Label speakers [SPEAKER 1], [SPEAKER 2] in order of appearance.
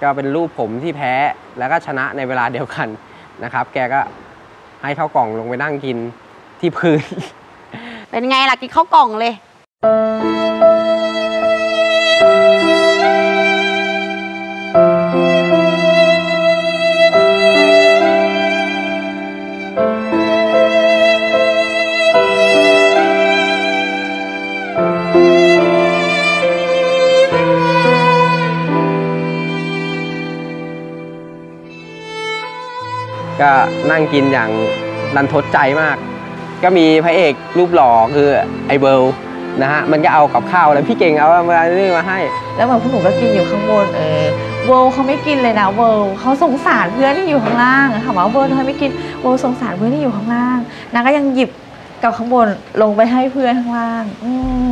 [SPEAKER 1] ก็เป็นรูปผมที่แพ้แล้วก็ชนะในเวลาเดียวกันนะครับ แกก็ให้ข้าวกล่องลงไปนั่งกินที่พื้น
[SPEAKER 2] เป็นไงล่ะกินข้าวกล่องเลย
[SPEAKER 1] ก็นั่งกินอย่างรันทดใจมาก ก็มีพระเอกรูปหล่อคือไอเบิลนะฮะมันก็เอากับข้าวแล้วพี่เก่งเอามานี่มาให้
[SPEAKER 3] แล้วเหมือนพวกหนูก็กินอยู่ข้างบนเออเวิลเขาไม่กินเลยนะเวิลเขาสงสารเพื่อนที่อยู่ข้างล่างถามว่าเวิลทำไมไม่กินเวิลสงสารเพื่อนที่อยู่ข้างล่างนางก็ยังหยิบกับข้างบนลงไปให้เพื่อนข้างล่าง อืม